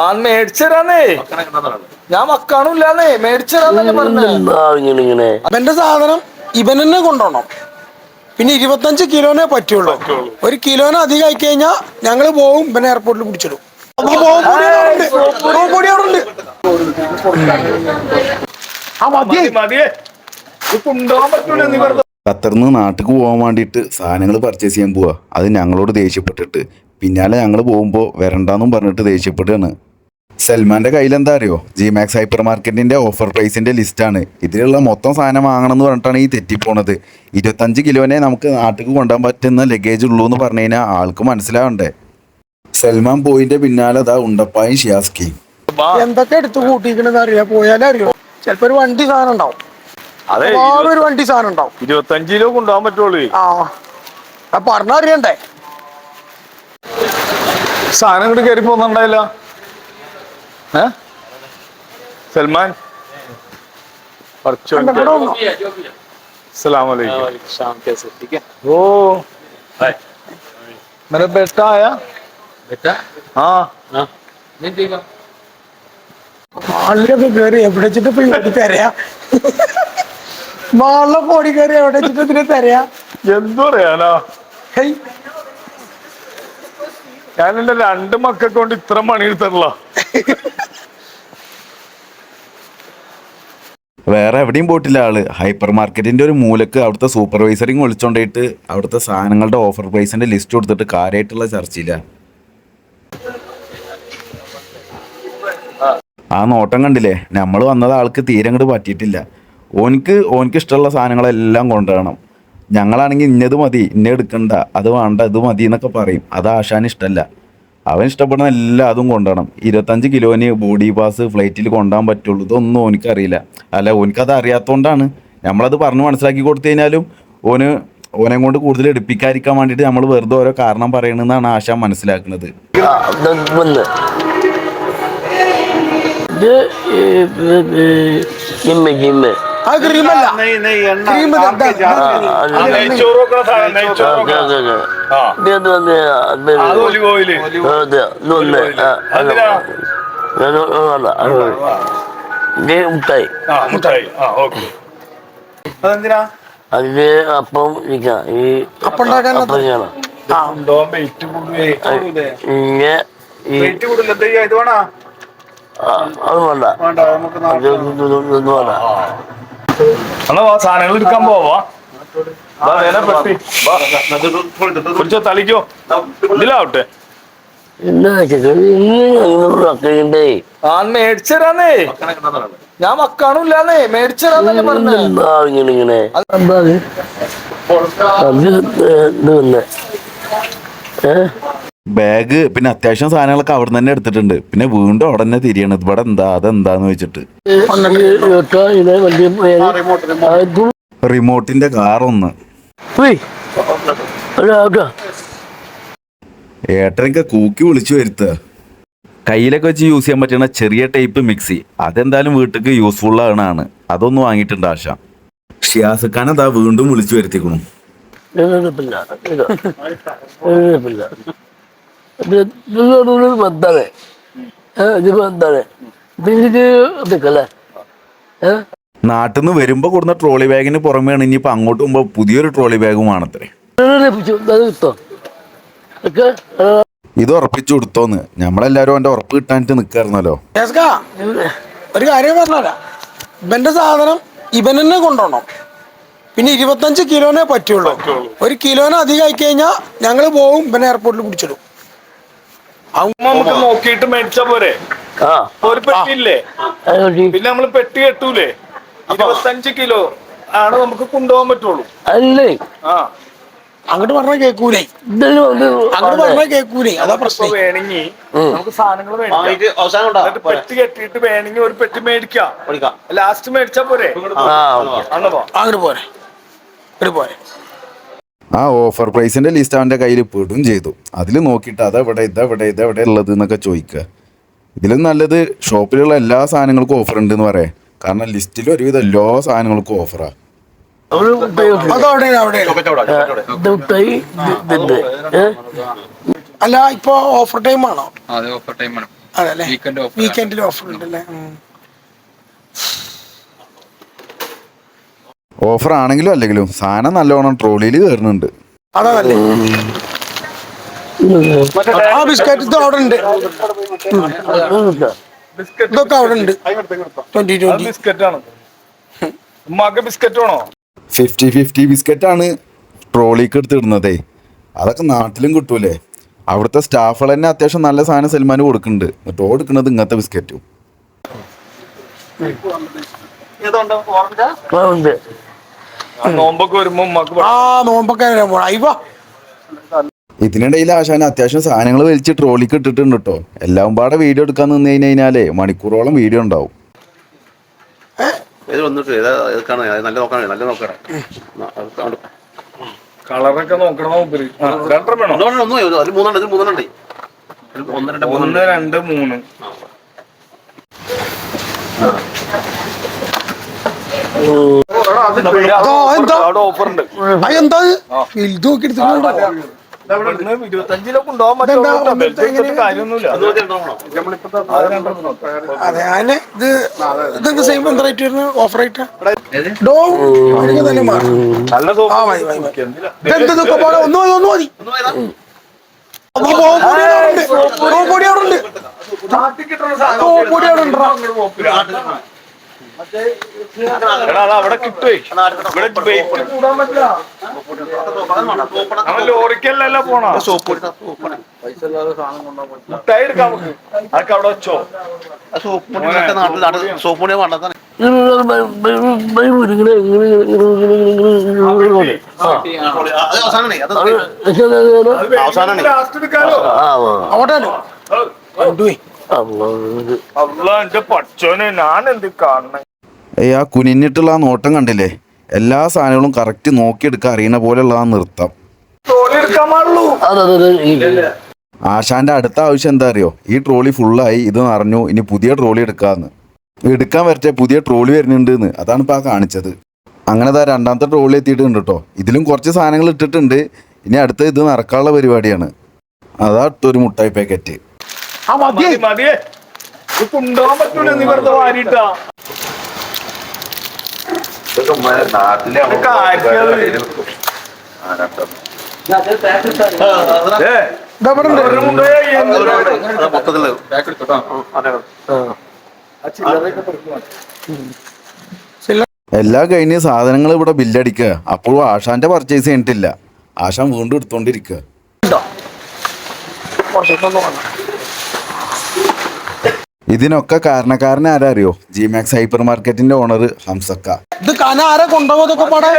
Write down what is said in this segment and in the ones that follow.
ആ മേടിച്ചരാന്നേ ഞാൻ മേടിച്ചരാന്നല്ലേ ഇങ്ങനെ അവന്റെ സാധനം ഇവൻ തന്നെ കൊണ്ടുപോകണം. പിന്നെ ഇരുപത്തഞ്ച് കിലോനെ പറ്റുള്ളൂ. ഒരു കിലോനെ അധികം ആയി കഴിഞ്ഞാൽ ഞങ്ങൾ പോകും പിന്നെ എയർപോർട്ടിൽ പിടിച്ചിടും. ഖത്തറിന്ന് നാട്ടിൽ പോകാൻ വേണ്ടിയിട്ട് സാധനങ്ങൾ പർച്ചേസ് ചെയ്യാൻ പോവാ. അത് ഞങ്ങളോട് ദേഷ്യപ്പെട്ടിട്ട്. പിന്നാലെ ഞങ്ങൾ പോകുമ്പോൾ വരണ്ടെന്നും പറഞ്ഞിട്ട് ദേഷ്യപ്പെടുകയാണ്. സൽമാന്റെ കയ്യിൽ എന്താ അറിയോ? ജി മാക്സ് ഹൈപ്പർ മാർക്കറ്റിന്റെ ഓഫർ പ്രൈസിന്റെ ലിസ്റ്റാണ് ഇതിലുള്ള മൊത്തം സാധനം വാങ്ങണം എന്ന് പറഞ്ഞിട്ടാണ് ഈ തെറ്റിപ്പോണത്. ഇരുപത്തഞ്ച് കിലോനെ നമുക്ക് നാട്ടിൽ കൊണ്ടുപോകാൻ പറ്റുന്ന ലഗേജ് ഉള്ളൂ എന്ന് പറഞ്ഞു കഴിഞ്ഞാൽ ആൾക്ക് മനസ്സിലാവണ്ടേ? സൽമാൻ പോയിന്റെ പിന്നാലെ അതാ ഉണ്ടപ്പായും ഷിയാസ്കിയും. എന്തൊക്കെ എടുത്തു കൂട്ടിക്കണെന്ന് അറിയാം? പോയാലേ അറിയോ ചിലപ്പോ ഒരു വണ്ടി സാധനം ഉണ്ടാവും. അതെ ഒരു വണ്ടി സാധനം ഉണ്ടാവും. ഇരുപത്തഞ്ച് കിലോ കൊണ്ടുപോകാൻ പറ്റുള്ളൂ. ആ. പറഞ്ഞറിയണ്ടേ സാധനം ഇങ്ങോട്ട് കയറി പോകുന്നുണ്ടായില്ല ഏ സൽമാൻ കണ്ടോ, ഇവിടെ വന്നോ? सलाम अलैकुम शाम कैसे ठीक है ओ मेरा बेटा आया बेटा हाँ हाँ नहीं देगा മാളിലൊക്കെ കയറി എവിടെ വെച്ചിട്ട് ഇപ്പൊ ഇങ്ങോട്ട് തരയാ മാളിലൊക്കെ ഓടി കയറി എവിടെ വെച്ചിട്ട് ഇതിന് തരയാ എന്തു പറയാനാ ഹേയ് ഞാൻ എന്റെ രണ്ട് മക്കളെ കൊണ്ട് ഇത്ര മണി എടുത്തിട്ടില്ല വേറെ എവിടെയും പോയിട്ടില്ല ആൾ. ഹൈപ്പർ മാർക്കറ്റിന്റെ ഒരു മൂലക്ക് അവിടുത്തെ സൂപ്പർവൈസറിങ് വിളിച്ചോണ്ടിട്ട് അവിടുത്തെ സാധനങ്ങളുടെ ഓഫർ പ്രൈസിന്റെ ലിസ്റ്റ് കൊടുത്തിട്ട് കാര്യമായിട്ടുള്ള ചർച്ചയില്ല. ആ നോട്ടം കണ്ടില്ലേ? നമ്മൾ വന്നത് ആൾക്ക് തീരെ അങ്ങോട്ട് പറ്റിയിട്ടില്ല. ഓനിക്ക് ഓനിക്ക് ഇഷ്ടമുള്ള സാധനങ്ങളെല്ലാം കൊണ്ടുവരണം. ഞങ്ങളാണെങ്കിൽ ഇന്നത് മതി ഇന്ന എടുക്കണ്ട അത് വേണ്ട ഇത് മതി എന്നൊക്കെ പറയും അത് ആശാൻ ഇഷ്ടമല്ല അവൻ ഇഷ്ടപ്പെടുന്ന എല്ലാ അതും കൊണ്ടുപോകണം ഇരുപത്തഞ്ച് കിലോന് ബോഡി പാസ് ഫ്ലൈറ്റിൽ കൊണ്ടുപോകാൻ പറ്റുള്ളൂ ഇതൊന്നും ഓനിക്കറിയില്ല അല്ല ഓനിക്കത് അറിയാത്തതുകൊണ്ടാണ് നമ്മളത് പറഞ്ഞ് മനസ്സിലാക്കി കൊടുത്തു കഴിഞ്ഞാലും ഓന് ഓനെ കൊണ്ട് കൂടുതൽ എടുപ്പിക്കാതിരിക്കാൻ വേണ്ടിയിട്ട് നമ്മൾ വെറുതെ ഓരോ കാരണം പറയണമെന്നാണ് ആശ മനസ്സിലാക്കുന്നത് ക്രീമല്ല ക്രീം അത് മുട്ടായി. മുട്ടായി. അതെന്തിനാ? അപ്പം ഇരിക്കാം. ഈ അപ്പം ഉണ്ടാക്കാൻ ചെയ്യണം അത് വേണ്ട. വാ സാധനങ്ങൾ എടുക്കാൻ പോവാ പെട്ടി. പിടിച്ചോ തളിക്കോ ഇതിലാവട്ടെ മേടിച്ചരാന്നേ ഞാൻ മേടിച്ചരാന്നല്ലേ പറഞ്ഞേ ഇങ്ങനെ ബാഗ് പിന്നെ അത്യാവശ്യം സാധനങ്ങളൊക്കെ അവിടെ തന്നെ എടുത്തിട്ടുണ്ട്. പിന്നെ വീണ്ടും അവിടെ തന്നെ തിരിയണത് ഇവിടെ എന്താ അതെന്താന്ന് വെച്ചിട്ട്. റിമോട്ടിന്റെ അതാ ഏട്ടനൊക്കെ കൂക്കി വിളിച്ചു വരുത്തുക കയ്യിലൊക്കെ വെച്ച് യൂസ് ചെയ്യാൻ പറ്റുന്ന ചെറിയ ടൈപ്പ് മിക്സി അതെന്തായാലും വീട്ടിലേക്ക് യൂസ്ഫുൾ ആണ് അതൊന്നും വാങ്ങിയിട്ടുണ്ട് ആശ. ഷിയാസഖാൻ അതാ വീണ്ടും വിളിച്ചു വരുത്തിക്കണു. ഇതൊക്കെയല്ലേ? ഏ? നാട്ടിൽ നിന്ന് വരുമ്പോൾ കൊടുന്ന ട്രോളി ബാഗിന് പുറമെയാണ് ഇനിയിപ്പോൾ അങ്ങോട്ട് പോകുമ്പോൾ പുതിയൊരു ട്രോളി ബാഗും ആണത്രേ ഇത് ഉറപ്പിച്ചു കൊടുത്തോന്ന്. ഞമ്മളെല്ലാരും അവന്റെ ഉറപ്പ് കിട്ടാനിട്ട് നിക്കായിരുന്നല്ലോ. ഒരു കാര്യം പറഞ്ഞല്ല ഇവന്റെ സാധനം ഇവൻ തന്നെ കൊണ്ടുപോകണം. പിന്നെ ഇരുപത്തഞ്ച് കിലോനെ പറ്റുള്ളൂ. ഒരു കിലോനെ അധികം ആയി കഴിഞ്ഞാൽ ഞങ്ങൾ പോകും പിന്നെ എയർപോർട്ടിൽ പിടിച്ചിടും. നമുക്ക് നോക്കിയിട്ട് മേടിച്ചാ പോരെ. ആ. ഒരു പെട്ടി ഇല്ലേ പിന്നെ നമ്മൾ പെട്ടി കെട്ടൂലേ? ഇരുപത്തഞ്ച് കിലോ ആണ് നമുക്ക് കൊണ്ടുപോകാൻ പറ്റുള്ളൂ. അല്ലേ? ആ. അങ്ങോട്ട് പറഞ്ഞാൽ കേക്കൂലേ? അങ്ങോട്ട് പറഞ്ഞാൽ കേക്കൂലേ? അതാ പ്രശ്നം. വേണമെങ്കിൽ നമുക്ക് സാധനങ്ങൾ പെട്ടി കെട്ടിയിട്ട് വേണമെങ്കിൽ ഒരു പെട്ടി മേടിക്കാം. ലാസ്റ്റ് മേടിച്ചാ പോരെ? ആ അന്ന് പോ. അങ്ങോട്ട് പോരെ. ഇങ്ങോട്ട് പോരെ. ആ ഓഫർ പ്രൈസിന്റെ ലിസ്റ്റ് അവന്റെ കയ്യിൽ പെടും ചെയ്തു. അതിൽ നോക്കിയിട്ട് അതെവിടെ ഇതെവിടെ ഇതെവിടെ ഉള്ളത് എന്നൊക്കെ ചോദിക്കുക. ഇതിലും നല്ലത് ഷോപ്പിലുള്ള എല്ലാ സാധനങ്ങൾക്കും ഓഫർ ഉണ്ട് എന്ന് പറയാം. കാരണം ലിസ്റ്റിൽ ഒരുവിധം എല്ലാ സാധനങ്ങൾക്കും ഓഫറാ അവർ മുട്ടായി വെക്കും. അതവിടെ അവിടെ ആ, ഇത് മുട്ടായി ഇത് ഇതുണ്ട് അല്ല ഇപ്പൊ ഓഫർ ടൈം ആണോ? അതെ ഓഫർ ടൈമാണ് അതല്ലേ വീക്കെൻഡ് ഓഫർ വീക്കെൻഡിൽ ഓഫർ ഉണ്ടല്ലേ. ഓഫർ ആണെങ്കിലും അല്ലെങ്കിലും സാധനം നല്ലോണം ട്രോളിയിൽ കയറുന്നുണ്ട്. അതാ നല്ലേ ആ ബിസ്ക്കറ്റ് ഇത് അവിടെ ഉണ്ട്. ബിസ്ക്കറ്റ് ഇതൊക്കെ അവിടെ ഉണ്ട്. ട്വന്റി ട്വന്റി ബിസ്ക്കറ്റാണ്. ഉമ്മാക്ക് ബിസ്ക്കറ്റ് വേണോ? ഫിഫ്റ്റി ഫിഫ്റ്റി ആണ് ട്രോളിക്ക് എടുത്തിടുന്നതേ അതൊക്കെ നാട്ടിലും കിട്ടൂലേ. അവിടുത്തെ സ്റ്റാഫുകൾ തന്നെ അത്യാവശ്യം നല്ല സാധനം സൽമാൻ കൊടുക്കുന്നുണ്ട്. എന്നിട്ട് എടുക്കുന്നത് ഇങ്ങനത്തെ ബിസ്ക്കറ്റും. നോമ്പൊക്കെ വരുമ്പോ ഉമ്മാക്ക് ആ നോമ്പൊക്കെ അയ്യോ ഇതിനിടയിൽ ആശാൻ അത്യാവശ്യം സാധനങ്ങൾ വലിച്ച് ട്രോളിക്ക് ഇട്ടിട്ടുണ്ട് കേട്ടോ. എല്ലാം പാടെ വീഡിയോ എടുക്കാൻ നിന്ന് കഴിഞ്ഞ് കഴിഞ്ഞാലേ മണിക്കൂറോളം വീഡിയോ ഉണ്ടാവും. കളറൊക്കെ നോക്കണം ഒന്നും രണ്ട് മൂന്ന്. അതോ, എന്താ? നോക്കി. എടുത്തിട്ടുണ്ടോ അത് അതിന് ഇത് സെയിം എന്താ റേറ്റ് വരുന്നത് ഓഫർ റേറ്റ് തന്നെ മാറും. ഒന്ന് മതി ഒന്ന് മതി. അവിടെ ഉണ്ട്. അവിടെ അവിടെ കിട്ടുവേ ഇവിടെ നമ്മൾ ലോറിക്കല്ലല്ല പോണ. മുട്ടായി എടുക്കാം നമുക്ക് അതൊക്കെ അവിടെ വെച്ചോ. വേണ്ടതാണ് അവസാനാണ്. അവിടെ പച്ചോനെ ഞാൻ എന്ത് കാണണേ? ഏയ് ആ കുനിഞ്ഞിട്ടുള്ള ആ നോട്ടം കണ്ടില്ലേ? എല്ലാ സാധനങ്ങളും കറക്റ്റ് നോക്കിയെടുക്കാൻ അറിയണ പോലെയുള്ള ആ നൃത്തം. ട്രോളി എടുക്കാൻ പാടുള്ളൂ. അതെ ആശാന്റെ അടുത്ത ആവശ്യം എന്താ അറിയോ? ഈ ട്രോളി ഫുള്ളായി ഇത് നിറഞ്ഞു ഇനി പുതിയ ട്രോളി എടുക്കാന്ന്. എടുക്കാൻ വരട്ടെ പുതിയ ട്രോളി വരുന്നുണ്ട് എന്ന് അതാണ് ഇപ്പൊ ആ കാണിച്ചത്. അങ്ങനെ താ രണ്ടാമത്തെ ട്രോളി എത്തിയിട്ടുണ്ട് കേട്ടോ ഇതിലും കുറച്ച് സാധനങ്ങൾ ഇട്ടിട്ടുണ്ട്. ഇനി അടുത്ത ഇത് നിറക്കാനുള്ള പരിപാടിയാണ്. അതാ ഒരു മുട്ടായി പാക്കറ്റ് ആ മതി മതിയേ കൊണ്ടുപോകാൻ പറ്റൂല നീ വെറുതെ വാരിട്ടാ മൊത്തത്തിൽ എല്ലാം കഴിഞ്ഞ് സാധനങ്ങൾ ഇവിടെ ബില്ലടിക്കുക. അപ്പോഴും ആശാന്റെ പർച്ചേസ് കഴിഞ്ഞിട്ടില്ല. ആശാൻ വീണ്ടും എടുത്തോണ്ടിരിക്കുക. ഇതിനൊക്കെ കാരണക്കാരൻ ആരാ അറിയോ ജി മാക്സ് ഹൈപ്പർ മാർക്കറ്റിന്റെ ഓണർ ഹംസക്ക. ഇത് കന ആരെ കൊണ്ടുപോകുന്നതൊക്കെ പാടെ?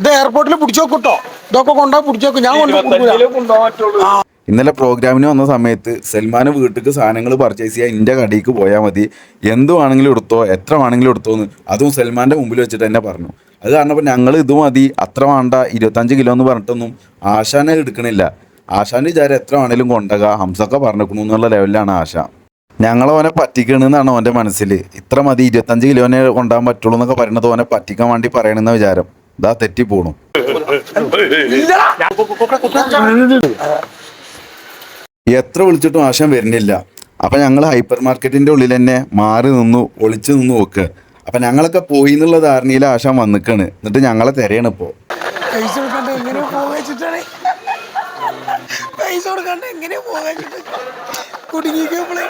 ഇത് എയർപോർട്ടിൽ പിടിച്ചു വെക്കൂട്ടോ ഇതൊക്കെ കൊണ്ടോ പിടിച്ചു വെക്കും ഞാൻ കൊണ്ടുപോകും ഇന്നലെ പ്രോഗ്രാമിന് വന്ന സമയത്ത് സൽമാൻ വീട്ടിൽ സാധനങ്ങൾ പർച്ചേസ് ചെയ്യാൻ എന്റെ കടയിലേക്ക് പോയാൽ മതി. എന്തുവാണെങ്കിലും എടുത്തോ എത്ര വേണമെങ്കിലും എടുത്തോ എന്ന് അതും സൽമാന്റെ മുമ്പിൽ വെച്ചിട്ട് തന്നെ പറഞ്ഞു. അത് കാരണം ഇപ്പം ഞങ്ങൾ ഇത് മതി അത്ര വേണ്ട ഇരുപത്തഞ്ച് കിലോ എന്ന് പറഞ്ഞിട്ടൊന്നും ആശാനെ എടുക്കണില്ല. ആശാന്റെ വിചാരം എത്ര വേണേലും കൊണ്ടക ഹംസൊക്കെ പറഞ്ഞിരിക്കണു എന്നുള്ള ലെവലിലാണ് ആശ. ഞങ്ങളവനെ പറ്റിക്കണെന്നാണ് അവന്റെ മനസ്സിൽ ഇത്ര മതി ഇരുപത്തഞ്ച് കിലോനെ കൊണ്ടാൻ പറ്റുള്ളൂ എന്നൊക്കെ പറയുന്നത് അവനെ പറ്റിക്കാൻ വേണ്ടി പറയണമെന്ന വിചാരം. ഇതാ തെറ്റിപ്പോണു. എത്ര വിളിച്ചിട്ടും ആശാൻ വരുന്നില്ല. അപ്പൊ ഞങ്ങൾ ഹൈപ്പർ മാർക്കറ്റിന്റെ ഉള്ളിൽ തന്നെ മാറി നിന്നു ഒളിച്ചു നിന്നു നോക്കുക അപ്പൊ ഞങ്ങളൊക്കെ പോയി എന്നുള്ള ധാരണയിൽ ആശാൻ വന്നിക്കാണ്. എന്നിട്ട് ഞങ്ങളെ തിരയാണ് പൈസ കൊടുക്കാണ്ട് എങ്ങനെ പോകാൻ കുടുങ്ങിക്കപ്പോളെ.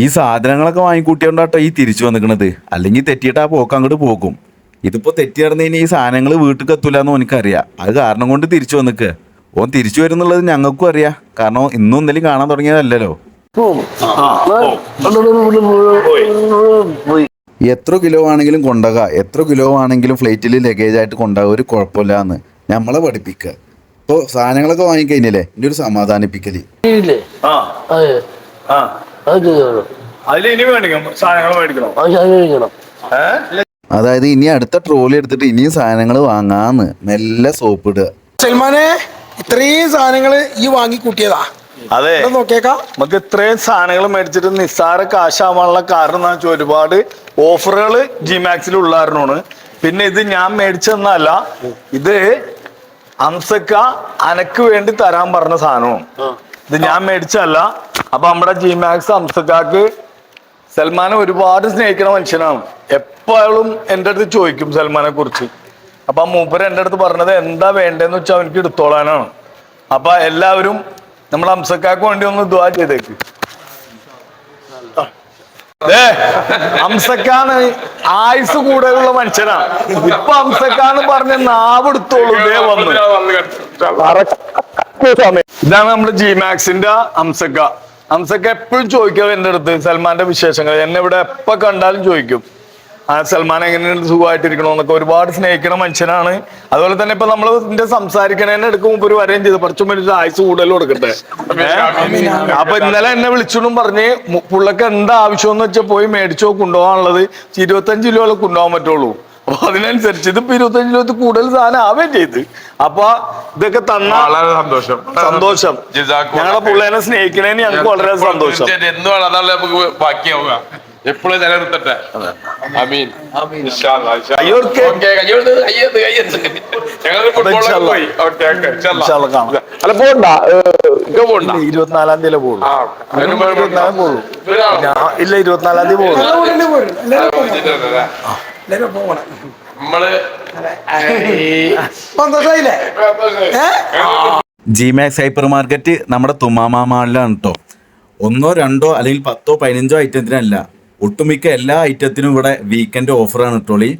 ഈ സാധനങ്ങളൊക്കെ വാങ്ങിക്കൂട്ടിയോണ്ടാട്ടോ ഈ തിരിച്ചു വന്നിക്കണത്. അല്ലെങ്കിൽ തെറ്റിയിട്ട് ആ പോക്ക് അങ്ങോട്ട് പോകും. ഇതിപ്പോ തെറ്റി നടന്നു ഈ സാധനങ്ങൾ വീട്ടിൽ എത്തൂല എന്ന് എനിക്കറിയാം അത് കാരണം കൊണ്ട് തിരിച്ചു വന്നിക്ക്. ഓൻ തിരിച്ചു വരുന്നുള്ളത് ഞങ്ങൾക്കും അറിയാ. കാരണം ഇന്നും ഇന്നലെയും കാണാൻ തുടങ്ങിയതല്ലല്ലോ. പോയി എത്ര കിലോ ആണെങ്കിലും കൊണ്ടുപോകാം. എത്ര കിലോ ആണെങ്കിലും ഫ്ലൈറ്റിൽ ലഗേജ് ആയിട്ട് കൊണ്ടുപോകാം. ഒരു കുഴപ്പമില്ല എന്ന് നമ്മളെ പഠിപ്പിക്കുക. ഇപ്പോൾ സാധനങ്ങളൊക്കെ വാങ്ങിക്കഴിഞ്ഞല്ലേ? എന്റെ ഒരു സമാധാനിപ്പിക്കൽ. ഇല്ലേ? ആ. അതെ. ആ. അത് ചെയ്യണം ഇനി മേടിക്കണം സാധനങ്ങൾ മേടിക്കണം. ആ ശാരീരിക്കണം അതായത് ഇനി അടുത്ത ട്രോളി എടുത്തിട്ട് ഇനിയും സാധനങ്ങൾ വാങ്ങാന്ന് മെല്ലെ സോപ്പ് ഇടുക. സൽമാനെ ഇത്രയും സാധനങ്ങൾ ഈ വാങ്ങി കൂട്ടിയതാ അതെ നമുക്ക് ഇത്രയും സാധനങ്ങൾ മേടിച്ചിട്ട് നിസ്സാര കാശാവാനുള്ള കാരണം എന്ന് വെച്ചാൽ ഒരുപാട് ഓഫറുകൾ ജിമാക്സിൽ ഉള്ളായിരുന്നു പിന്നെ ഇത് ഞാൻ മേടിച്ചതെന്നല്ല ഇത് അംസക്ക അനക്ക് വേണ്ടി തരാൻ പറഞ്ഞ സാധനവും. ഇത് ഞാൻ മേടിച്ചല്ല അപ്പൊ നമ്മുടെ ജി മാക്സ് അംസക്കാക്ക് സൽമാനെ ഒരുപാട് സ്നേഹിക്കുന്ന മനുഷ്യനാണ്. എപ്പോഴും എന്റെ അടുത്ത് ചോദിക്കും സൽമാനെ കുറിച്ച്. അപ്പൊ ആ മൂപ്പര് എന്റെ അടുത്ത് പറഞ്ഞത് എന്താ വേണ്ടതെന്ന് വെച്ചാൽ അവനക്ക് എടുത്തോളാനാണ്. അപ്പൊ എല്ലാവരും നമ്മൾ അംസക്കാക്ക് വേണ്ടി ഒന്ന് ദ്വാ ചെയ്തേക്ക്. അംസക്കാണ് ആയുസ് കൂടുതലുള്ള മനുഷ്യനാണ് ഇപ്പൊ അംസക്കാന്ന് പറഞ്ഞ നാവ് എടുത്തോളൂ ദേ വന്നു. ഇതാണ് നമ്മുടെ ജി മാക്സിന്റെ ഹംസക്ക അംസക്ക എപ്പോഴും ചോദിക്കും എന്റെ അടുത്ത് സൽമാന്റെ വിശേഷങ്ങൾ. എന്നെ ഇവിടെ എപ്പോ കണ്ടാലും ചോദിക്കും. ആ സൽമാൻ എങ്ങനെയുണ്ട്? സുഖമായിട്ടിരിക്കണോ എന്നൊക്കെ ഒരുപാട് സ്നേഹിക്കണ മനുഷ്യനാണ്. അതുപോലെ തന്നെ ഇപ്പൊ നമ്മൾ ഇതിന്റെ സംസാരിക്കണേനെ എടുക്കും മുമ്പ് ഒരു വരെയും ചെയ്ത്. കുറച്ചും വേണ്ടി ആയുസ് കൂടുതൽ കൊടുക്കട്ടെ? അപ്പൊ ഇന്നലെ എന്നെ വിളിച്ചോണ്ടും പറഞ്ഞ് പുള്ളക്ക് എന്താ ആവശ്യം എന്ന് വെച്ചാൽ പോയി മേടിച്ചോ കൊണ്ടുപോകാനുള്ളത് ഇരുപത്തഞ്ച് കിലോ കൊണ്ടുപോകാൻ പറ്റുള്ളൂ. അപ്പൊ അതിനനുസരിച്ച് ഇതിപ്പോ ഇരുപത്തഞ്ച് രൂപ കൂടുതൽ സാധനം ആവുകയും ചെയ്ത്. അപ്പൊ ഇതൊക്കെ തന്ന വളരെ സന്തോഷം. സന്തോഷം. ഞങ്ങളെ പുള്ളേനെ സ്നേഹിക്കണേന് ഞങ്ങൾക്ക് വളരെ സന്തോഷം. എന്നും അതാണ് നമുക്ക് ബാക്കിയാവുക. എപ്പോഴും നിലനിർത്തട്ടെ. അമീൻ അല്ലാ, പോണ്ട. ഇരുപത്തിനാലാം തീയതി? ഞാൻ ഇല്ല ഇരുപത്തിനാലാം തീയതി പോകണം നമ്മൾ ജിമാക്സ് ഹൈപ്പർ മാർക്കറ്റ് നമ്മുടെ തുമ്മാമാളിലാണ് കേട്ടോ ഒന്നോ രണ്ടോ അല്ലെങ്കിൽ പത്തോ പതിനഞ്ചോ ഐറ്റത്തിനല്ല ഒട്ടുമിക്ക എല്ലാ ഐറ്റത്തിനും ഇവിടെ വീക്കെൻഡ് ഓഫറാണ് കേട്ടോളി